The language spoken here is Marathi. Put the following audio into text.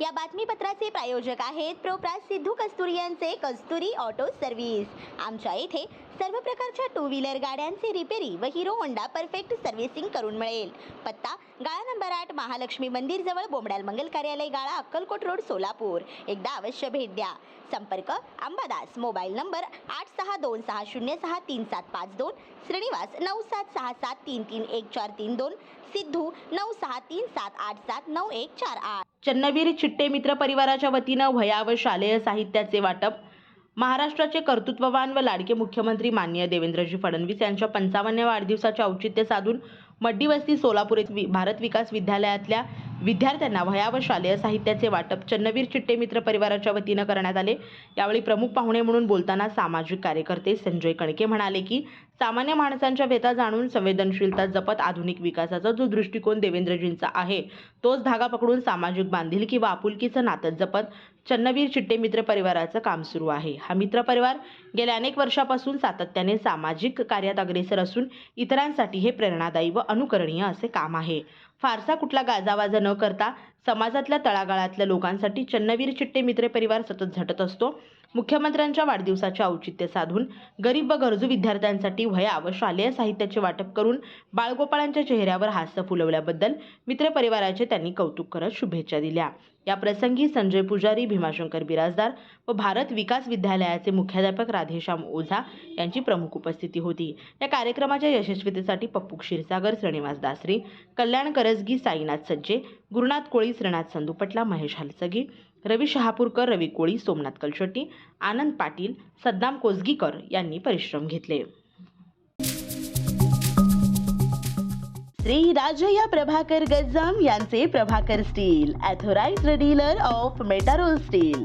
या बातमीपत्राचे प्रायोजक आहेत प्रोप्रास सिद्धू कस्तुरी यांचे कस्तुरी ऑटो सर्व्हिस. आमच्या येथे सर्व प्रकारच्या टू व्हीलर गाड्यांचे रिपेरी व हिरो होंडा परफेक्ट सर्व्हिसिंग करून मिळेल. पत्ता गाळा नंबर आठ महालक्ष्मी मंदिर जवळ बोमडाल मंगल कार्यालय गाळा अक्कलकोट रोड सोलापूर. एकदा अवश्य भेट द्या. संपर्क अंबादास मोबाईल नंबर आठ सहा दोन सहा शून्य सहा तीन सात पाच दोन श्रीनिवास नऊ सात सहा सात तीन तीन एक चार तीन दोन सिद्धू नऊ सहा तीन सात आठ सात नऊ एक चार आठ. चन्नवीर चिट्टे मित्र परिवाराच्या वतीनं वह्या व शालेय साहित्याचे वाटप महाराष्ट्राचे कर्तृत्ववान व लाडके मुख्यमंत्री माननीय देवेंद्रजी फडणवीस यांच्या पंचावन्न वाढदिवसाचे औचित्य साधून मड्डी वस्ती सोलापूर येथील भारत विकास विद्यालयातल्या विद्यार्थ्यांना वह्या व शालेय साहित्याचे वाटप चन्नवीर चिट्टे मित्र परिवाराच्या वतीनं करण्यात आले. यावेळी प्रमुख पाहुणे म्हणून बोलताना सामाजिक कार्यकर्ते संजय कणके म्हणाले की सामान्य माणसांच्या व्यथा जाणून संवेदनशीलता जपत आधुनिक विकासाचा जो दृष्टिकोन देवेंद्रजींचा आहे तोच धागा पकडून सामाजिक बांधिल किंवा आपुलकीचं नातं जपत चन्नवीर चिट्टे मित्र परिवाराचं काम सुरू आहे. हा मित्र परिवार गेल्या अनेक वर्षापासून सातत्याने सामाजिक कार्यात अग्रेसर असून इतरांसाठी हे प्रेरणादायी व अनुकरणीय असे काम आहे. फारसा कुठला गाजावाजा न करता समाजातल्या तळागाळातल्या लोकांसाठी चन्नवीर चिट्टे मित्र परिवार सतत झटत असतो. मुख्यमंत्र्यांच्या वाढदिवसाचे औचित्य साधून गरीब व गरजू विद्यार्थ्यांसाठी वह्या व शालेय साहित्याचे वाटप करून बाळगोपाळांच्या चेहऱ्यावर हास्य फुलवल्याबद्दल मित्रपरिवाराचे त्यांनी कौतुक करत शुभेच्छा दिल्या. या प्रसंगी संजय पुजारी भीमाशंकर बिराजदार व भारत विकास विद्यालयाचे मुख्याध्यापक राधेश्याम ओझा यांची प्रमुख उपस्थिती होती. या कार्यक्रमाच्या यशस्वीतेसाठी पप्पू क्षीरसागर श्रीनिवास दासरे कल्याण करजगी साईनाथ सज्जे गुरुनाथ कोळी श्रीनाथ संदुपटला महेश हलसगी रवी शहापूरकर रवी कोळी सोमनाथ कलशेट्टी आनंद पाटील सद्दाम कोसगीकर यांनी परिश्रम घेतले. श्री राजया प्रभाकर गज्जाम यांचे Prabhakar steel authorised dealer of Metarol steel.